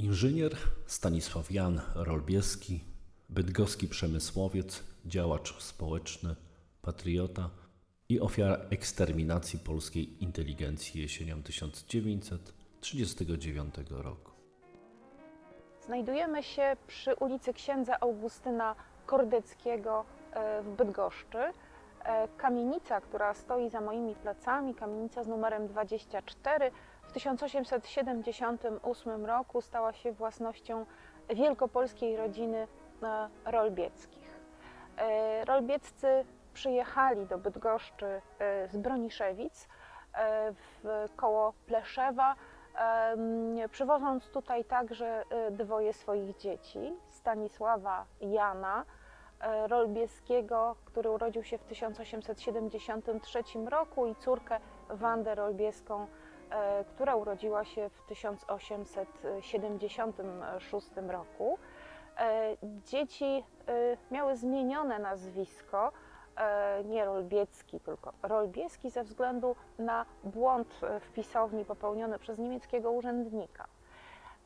Inżynier Stanisław Jan Rolbieski, bydgoski przemysłowiec, działacz społeczny, patriota i ofiara eksterminacji polskiej inteligencji jesienią 1939 roku. Znajdujemy się przy ulicy księdza Augustyna Kordeckiego e, w Bydgoszczy. E, Kamienica, która stoi za moimi plecami, kamienica z numerem 24, w 1878 roku stała się własnością wielkopolskiej rodziny e, Rolbieckich. E, Rolbieccy przyjechali do Bydgoszczy e, z Broniszewic w koło Pleszewa, przywożąc tutaj także dwoje swoich dzieci, Stanisława Jana Rolbieskiego, który urodził się w 1873 roku i córkę Wandę Rolbieską, która urodziła się w 1876 roku. E, Dzieci e, miały zmienione nazwisko, e, nie Rolbiecki, tylko Rolbieski ze względu na błąd e, w pisowni popełniony przez niemieckiego urzędnika.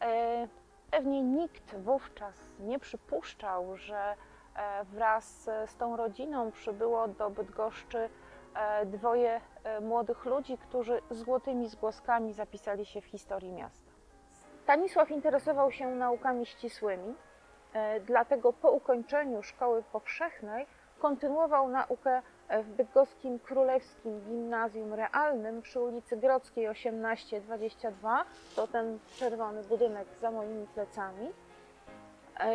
E, Pewnie nikt wówczas nie przypuszczał, że e, wraz z tą rodziną przybyło do Bydgoszczy e, dwoje e, młodych ludzi, którzy złotymi zgłoskami zapisali się w historii miasta. Stanisław interesował się naukami ścisłymi, e, dlatego po ukończeniu szkoły powszechnej kontynuował naukę w bydgoskim Królewskim Gimnazjum Realnym przy ulicy Grodzkiej 1822. To ten czerwony budynek za moimi plecami. E,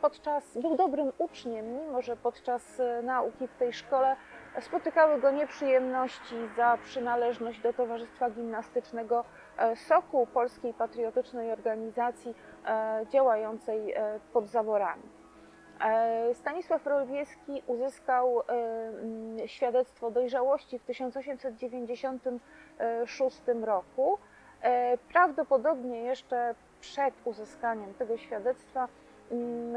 Podczas, był dobrym uczniem, mimo że podczas e, nauki w tej szkole spotykały go nieprzyjemności za przynależność do Towarzystwa Gimnastycznego e, Sokół, polskiej patriotycznej organizacji e, działającej e, pod zaborami. Stanisław Rolbieski uzyskał mm, świadectwo dojrzałości w 1896 roku. Prawdopodobnie jeszcze przed uzyskaniem tego świadectwa mm,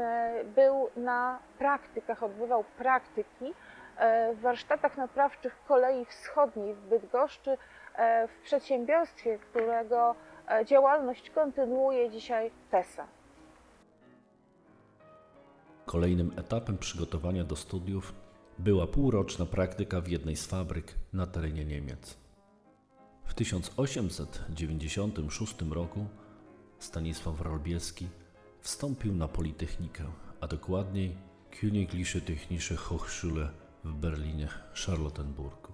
był na praktykach, odbywał praktyki w warsztatach naprawczych kolei wschodniej w Bydgoszczy e, w przedsiębiorstwie, którego e, działalność kontynuuje dzisiaj TESA. Kolejnym etapem przygotowania do studiów była półroczna praktyka w jednej z fabryk na terenie Niemiec. W 1896 roku Stanisław Rolbieski wstąpił na Politechnikę, a dokładniej Königliche Technische Hochschule w Berlinie Charlottenburgu.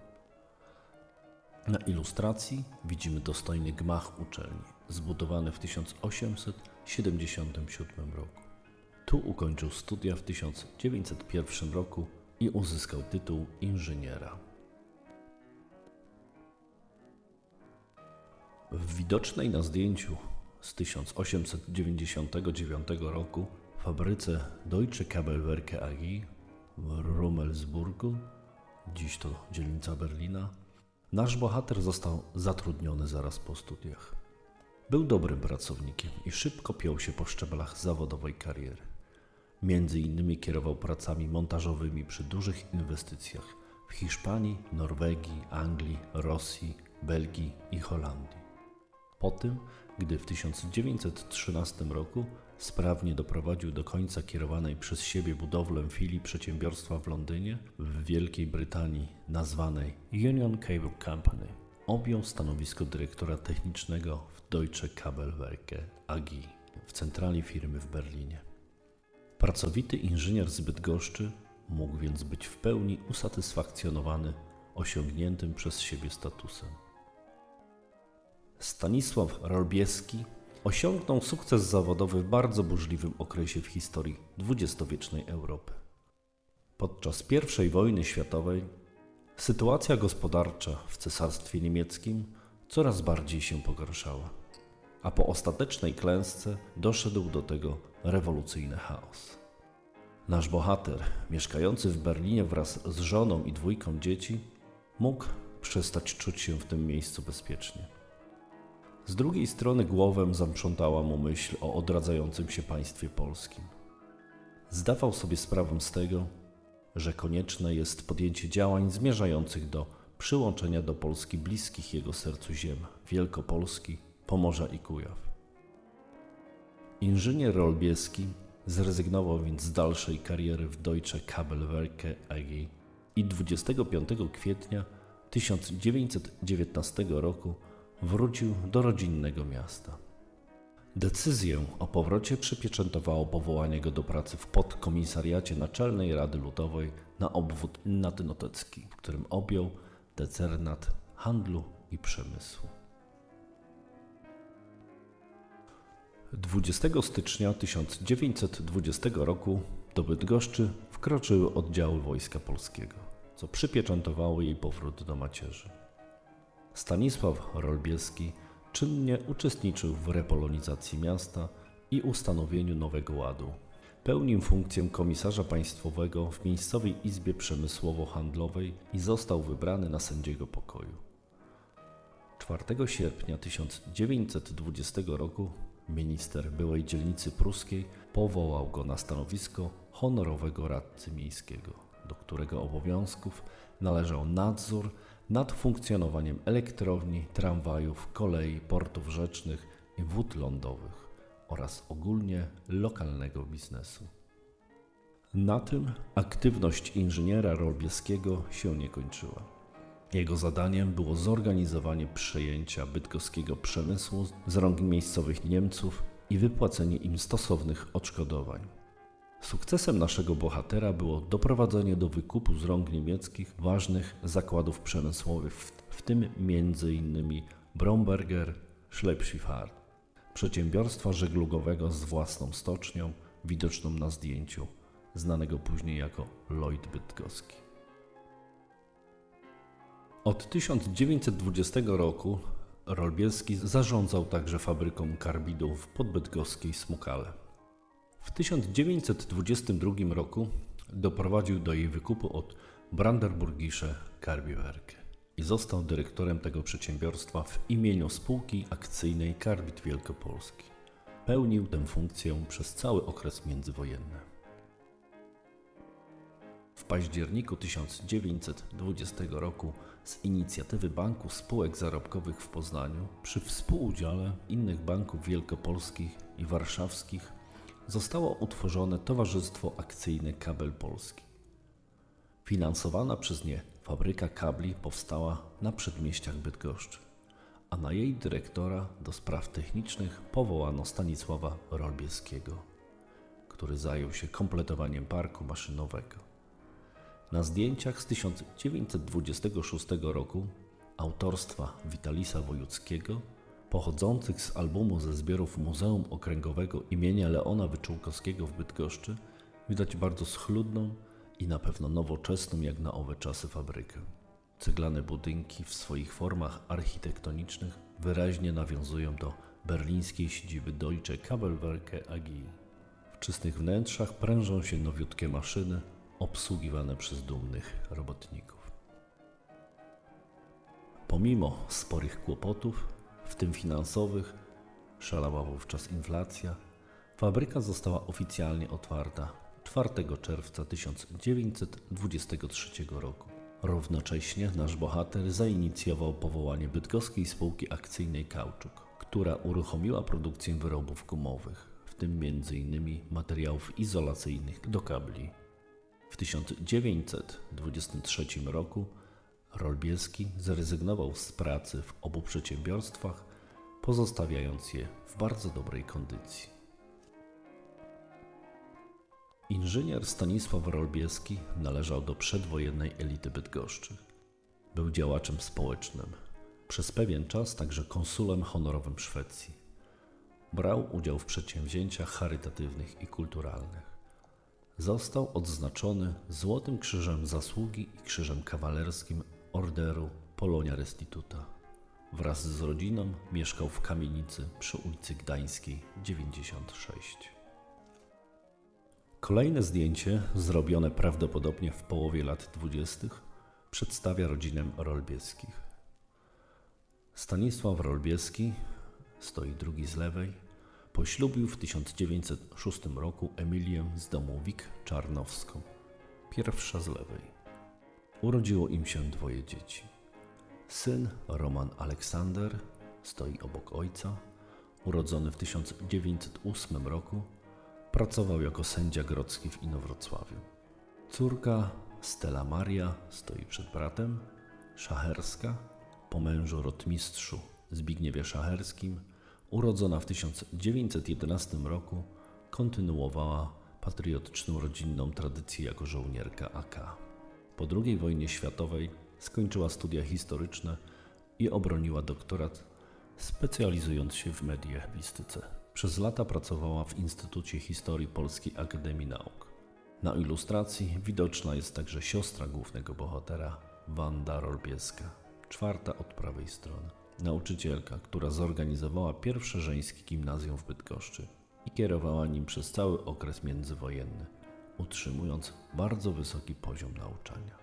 Na ilustracji widzimy dostojny gmach uczelni, zbudowany w 1877 roku. Tu ukończył studia w 1901 roku i uzyskał tytuł inżyniera. W widocznej na zdjęciu z 1899 roku fabryce Deutsche Kabelwerke AG Rummelsburgu, dziś to dzielnica Berlina, nasz bohater został zatrudniony zaraz po studiach. Był dobrym pracownikiem i szybko piął się po szczeblach zawodowej kariery. Między innymi kierował pracami montażowymi przy dużych inwestycjach w Hiszpanii, Norwegii, Anglii, Rosji, Belgii i Holandii. Po tym, gdy w 1913 roku sprawnie doprowadził do końca kierowanej przez siebie budowlę filii przedsiębiorstwa w Londynie, w Wielkiej Brytanii nazwanej Union Cable Company, objął stanowisko dyrektora technicznego w Deutsche Kabelwerke AG w centrali firmy w Berlinie. Pracowity inżynier z Bydgoszczy mógł więc być w pełni usatysfakcjonowany osiągniętym przez siebie statusem. Stanisław Rolbieski osiągnął sukces zawodowy w bardzo burzliwym okresie w historii dwudziestowiecznej Europy. Podczas I wojny światowej sytuacja gospodarcza w Cesarstwie Niemieckim coraz bardziej się pogarszała, a po ostatecznej klęsce doszedł do tego rewolucyjny chaos. Nasz bohater, mieszkający w Berlinie wraz z żoną i dwójką dzieci, mógł przestać czuć się w tym miejscu bezpiecznie. Z drugiej strony głowę zaprzątała mu myśl o odradzającym się państwie polskim. Zdawał sobie sprawę z tego, że konieczne jest podjęcie działań zmierzających do przyłączenia do Polski bliskich jego sercu ziem Wielkopolski, Pomorza i Kujaw. Inżynier Rolbieski zrezygnował więc z dalszej kariery w Deutsche Kabelwerke AG i 25 kwietnia 1919 roku wrócił do rodzinnego miasta. Decyzję o powrocie przypieczętowało powołanie go do pracy w podkomisariacie Naczelnej Rady Ludowej na obwód natynotecki, w którym objął decernat handlu i przemysłu. 20 stycznia 1920 roku do Bydgoszczy wkroczyły oddziały Wojska Polskiego, co przypieczętowało jej powrót do macierzy. Stanisław Rolbieski czynnie uczestniczył w repolonizacji miasta i ustanowieniu nowego ładu. Pełnił funkcję komisarza państwowego w miejscowej izbie przemysłowo-handlowej i został wybrany na sędziego pokoju. 4 sierpnia 1920 roku minister byłej dzielnicy pruskiej powołał go na stanowisko honorowego radcy miejskiego, do którego obowiązków należał nadzór nad funkcjonowaniem elektrowni, tramwajów, kolei, portów rzecznych i wód lądowych oraz ogólnie lokalnego biznesu. Na tym aktywność inżyniera Rolbieskiego się nie kończyła. Jego zadaniem było zorganizowanie przejęcia bydgoskiego przemysłu z rąk miejscowych Niemców i wypłacenie im stosownych odszkodowań. Sukcesem naszego bohatera było doprowadzenie do wykupu z rąk niemieckich ważnych zakładów przemysłowych, w, tym m.in. Bromberger Schleppschifffahrt, przedsiębiorstwa żeglugowego z własną stocznią, widoczną na zdjęciu, znanego później jako Lloyd Bydgoski. Od 1920 roku Rolbieski zarządzał także fabryką karbidów w podbydgoskiej Smukale. W 1922 roku doprowadził do jej wykupu od Brandenburgische Karbidwerke i został dyrektorem tego przedsiębiorstwa w imieniu spółki akcyjnej Karbid Wielkopolski. Pełnił tę funkcję przez cały okres międzywojenny. W październiku 1920 roku z inicjatywy Banku Spółek Zarobkowych w Poznaniu przy współudziale innych banków wielkopolskich i warszawskich zostało utworzone Towarzystwo Akcyjne Kabel Polski. Finansowana przez nie fabryka kabli powstała na przedmieściach Bydgoszczy, a na jej dyrektora do spraw technicznych powołano Stanisława Rolbieskiego, który zajął się kompletowaniem parku maszynowego. Na zdjęciach z 1926 roku autorstwa Witalisa Wojuckiego, pochodzących z albumu ze zbiorów Muzeum Okręgowego imienia Leona Wyczółkowskiego w Bydgoszczy, widać bardzo schludną i na pewno nowoczesną jak na owe czasy fabrykę. Ceglane budynki w swoich formach architektonicznych wyraźnie nawiązują do berlińskiej siedziby Deutsche Kabelwerke AG. W czystych wnętrzach prężą się nowiutkie maszyny, obsługiwane przez dumnych robotników. Pomimo sporych kłopotów, w tym finansowych, szalała wówczas inflacja, fabryka została oficjalnie otwarta 4 czerwca 1923 roku. Równocześnie nasz bohater zainicjował powołanie bydgoskiej spółki akcyjnej Kauczuk, która uruchomiła produkcję wyrobów gumowych, w tym m.in. materiałów izolacyjnych do kabli. W 1923 roku Rolbieski zrezygnował z pracy w obu przedsiębiorstwach, pozostawiając je w bardzo dobrej kondycji. Inżynier Stanisław Rolbieski należał do przedwojennej elity Bydgoszczy. Był działaczem społecznym, przez pewien czas także konsulem honorowym Szwecji. Brał udział w przedsięwzięciach charytatywnych i kulturalnych. Został odznaczony Złotym Krzyżem Zasługi i Krzyżem Kawalerskim Orderu Polonia Restituta. Wraz z rodziną mieszkał w kamienicy przy ulicy Gdańskiej 96. Kolejne zdjęcie, zrobione prawdopodobnie w połowie lat 20., przedstawia rodzinę Rolbieskich. Stanisław Rolbieski, stoi drugi z lewej, poślubił w 1906 roku Emilię z domu Wik Czarnowską, pierwsza z lewej. Urodziło im się dwoje dzieci. Syn Roman Aleksander stoi obok ojca, urodzony w 1908 roku, pracował jako sędzia grodzki w Inowrocławiu. Córka Stella Maria stoi przed bratem, Szacherska, po mężu rotmistrzu Zbigniewie Szacherskim, urodzona w 1911 roku, kontynuowała patriotyczną rodzinną tradycję jako żołnierka AK. Po II wojnie światowej skończyła studia historyczne i obroniła doktorat, specjalizując się w mediewistyce. Przez lata pracowała w Instytucie Historii Polskiej Akademii Nauk. Na ilustracji widoczna jest także siostra głównego bohatera, Wanda Rolbieska, czwarta od prawej strony. Nauczycielka, która zorganizowała pierwsze żeńskie gimnazjum w Bydgoszczy i kierowała nim przez cały okres międzywojenny, utrzymując bardzo wysoki poziom nauczania.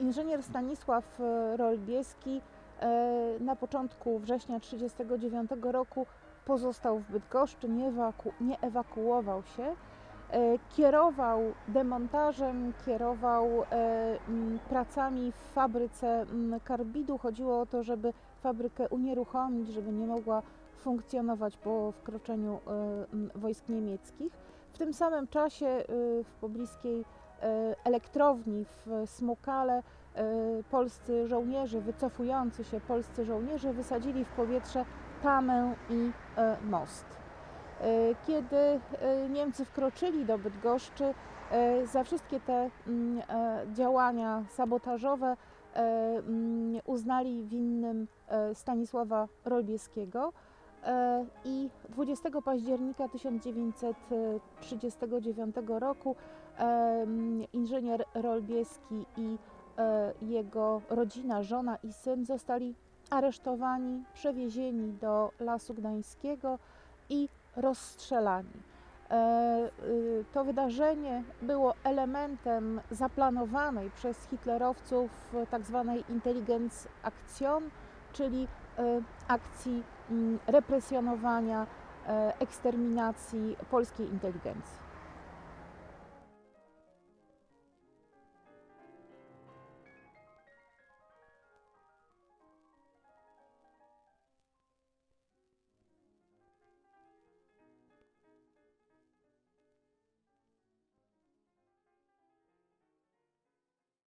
Inżynier Stanisław e, Rolbieski e, na początku września 1939 roku pozostał w Bydgoszczy, nie, ewaku, nie ewakuował się. E, Kierował demontażem, kierował pracami w fabryce karbidu. Chodziło o to, żeby fabrykę unieruchomić, żeby nie mogła funkcjonować po wkroczeniu wojsk niemieckich. W tym samym czasie e, w pobliskiej e, elektrowni w Smukale e, polscy żołnierze, wycofujący się polscy żołnierze wysadzili w powietrze tamę i most. Kiedy Niemcy wkroczyli do Bydgoszczy, za wszystkie te mm, e, działania sabotażowe e, mm, uznali winnym e, Stanisława Rolbieskiego i 20 października 1939 roku inżynier Rolbieski i e, jego rodzina, żona i syn zostali aresztowani, przewiezieni do Lasu Gdańskiego i rozstrzelani. E, y, To wydarzenie było elementem zaplanowanej przez hitlerowców tzw. Intelligenz Aktion, czyli e, akcji represjonowania, e, eksterminacji polskiej inteligencji.